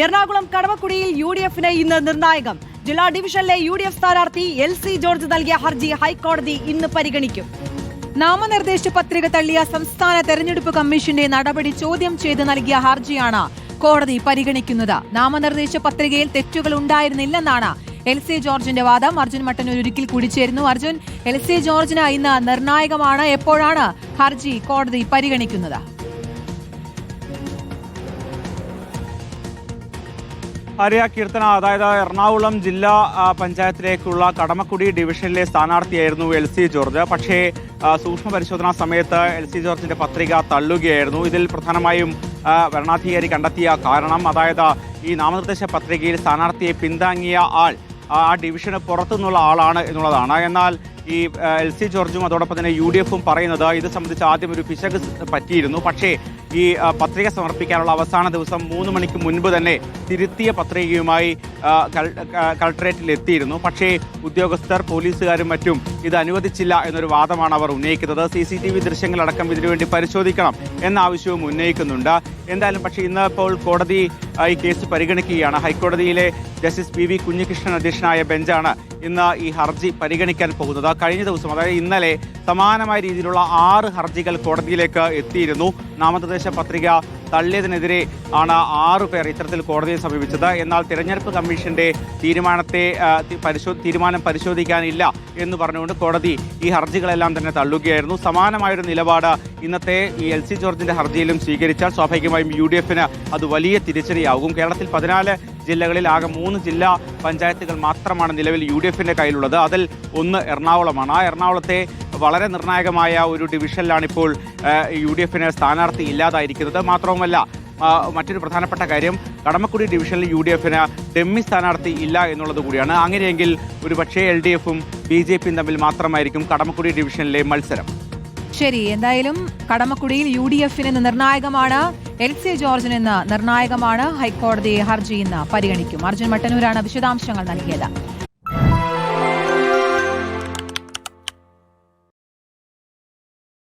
Ernakulam കടവക്കുടിയിൽ U D എഫിന് ഇന്ന് നിർണായകം. ജില്ലാ ഡിവിഷനിലെ യു ഡി എഫ് സ്ഥാനാർത്ഥി എൽ സി ജോർജ് നൽകിയ ഹർജി ഹൈക്കോടതി ഇന്ന് പരിഗണിക്കും. നാമനിർദ്ദേശ പത്രിക തള്ളിയ സംസ്ഥാന തെരഞ്ഞെടുപ്പ് കമ്മീഷന്റെ നടപടി ചോദ്യം ചെയ്ത് നൽകിയ ഹർജിയാണ് കോടതി പരിഗണിക്കുന്നത്. നാമനിർദ്ദേശ പത്രികയിൽ തെറ്റുകൾ ഉണ്ടായിരുന്നില്ലെന്നാണ് എൽ സി ജോർജിന്റെ വാദം. അർജുൻ മട്ടന്നൂർ ഒരിക്കൽ കൂടി ചേരുന്നു. അർജുൻ എൽ സി ജോർജിന് ഇന്ന് നിർണായകമാണ്. എപ്പോഴാണ് ഹർജി കോടതി പരിഗണിക്കുന്നത്? ആര്യ കീർത്തന അതായത് എറണാകുളം ജില്ലാ പഞ്ചായത്തിലേക്കുള്ള കടമക്കുടി ഡിവിഷനിലെ സ്ഥാനാർത്ഥിയായിരുന്നു എൽ സി ജോർജ്. പക്ഷേ സൂക്ഷ്മ പരിശോധനാ സമയത്ത് എൽ സി ജോർജിന്റെ പത്രിക തള്ളുകയായിരുന്നു. ഇതിൽ പ്രധാനമായും ഭരണാധികാരി കണ്ടെത്തിയ കാരണം അതായത് ഈ നാമനിർദ്ദേശ പത്രികയിൽ സ്ഥാനാർത്ഥിയെ പിന്താങ്ങിയ ആൾ ആ ഡിവിഷന് പുറത്തുനിന്നുള്ള ആളാണ് എന്നുള്ളതാണ്. എന്നാൽ ഈ എൽ സി ജോർജും അതോടൊപ്പം തന്നെ യു ഡി എഫും പറയുന്നത് ഇത് സംബന്ധിച്ച് ആദ്യം ഒരു പിശക് പറ്റിയിരുന്നു. പക്ഷേ ഈ പത്രിക സമർപ്പിക്കാനുള്ള അവസാന ദിവസം മൂന്ന് മണിക്ക് മുൻപ് തന്നെ തിരുത്തിയ പത്രികയുമായി കളക്ടറേറ്റിൽ എത്തിയിരുന്നു. പക്ഷേ ഉദ്യോഗസ്ഥർ പോലീസുകാരും മറ്റും ഇത് അനുവദിച്ചില്ല എന്നൊരു വാദമാണ് അവർ ഉന്നയിക്കുന്നത്. സി സി ടി വി ദൃശ്യങ്ങളടക്കം ഇതിനുവേണ്ടി പരിശോധിക്കണം എന്ന ആവശ്യവും ഉന്നയിക്കുന്നുണ്ട്. എന്തായാലും പക്ഷേ ഇന്ന് ഇപ്പോൾ കോടതി ഈ കേസ് പരിഗണിക്കുകയാണ്. ഹൈക്കോടതിയിലെ ജസ്റ്റിസ് പി വി കുഞ്ഞികൃഷ്ണൻ അധ്യക്ഷനായ ബെഞ്ചാണ് ഇന്ന് ഈ ഹർജി പരിഗണിക്കാൻ പോകുന്നത്. കഴിഞ്ഞ ദിവസം അതായത് ഇന്നലെ സമാനമായ രീതിയിലുള്ള ആറ് ഹർജികൾ കോടതിയിലേക്ക് എത്തിയിരുന്നു. നാമനിർദ്ദേശ പത്രിക തള്ളിയതിനെതിരെ ആണ് ആറു പേർ ഇത്തരത്തിൽ കോടതിയെ സമീപിച്ചത്. എന്നാൽ തിരഞ്ഞെടുപ്പ് കമ്മീഷന്റെ തീരുമാനത്തെ തീരുമാനം പരിശോധിക്കാനില്ല എന്ന് പറഞ്ഞുകൊണ്ട് കോടതി ഈ ഹർജികളെല്ലാം തന്നെ തള്ളുകയായിരുന്നു. സമാനമായൊരു നിലപാട് ഇന്നത്തെ ഈ എൽ സി ജോർജിന്റെ ഹർജിയിലും സ്വീകരിച്ചാൽ സ്വാഭാവികമായും യു ഡി എഫിന് അത് വലിയ തിരിച്ചടിയാകും. കേരളത്തിൽ പതിനാല് ജില്ലകളിൽ ആകെ മൂന്ന് ജില്ലാ പഞ്ചായത്തുകൾ മാത്രമാണ് നിലവിൽ യു ഡി എഫിന്റെ കയ്യിലുള്ളത്. അതിൽ ഒന്ന് എറണാകുളമാണ്. ആ എറണാകുളത്തെ വളരെ നിർണായകമായ ഒരു ഡിവിഷനിലാണ് ഇപ്പോൾ യു ഡി എഫിന് സ്ഥാനാർത്ഥി ഇല്ലാതായിരിക്കുന്നത്. മാത്രവുമല്ല മറ്റൊരു പ്രധാനപ്പെട്ട കാര്യം കടമക്കുടി ഡിവിഷനിൽ യു ഡി എഫിന് ഡെമ്മി സ്ഥാനാർത്ഥി ഇല്ല എന്നുള്ളത് കൂടിയാണ്. അങ്ങനെയെങ്കിൽ ഒരു പക്ഷേ എൽ ഡി എഫും ബി ജെ പിയും തമ്മിൽ മാത്രമായിരിക്കും കടമക്കുടി ഡിവിഷനിലെ മത്സരം. ശരി എന്തായാലും കടമക്കുടിയിൽ യു ഡി എഫിന് നിർണായകമാണ്. എൽ സി ജോർജിന് ഇന്ന് നിർണായകമാണ്. ഹൈക്കോടതി ഹർജി ഇന്ന് പരിഗണിക്കും. അർജുൻ മട്ടന്നൂരാണ് വിശദാംശങ്ങൾ നൽകിയത്.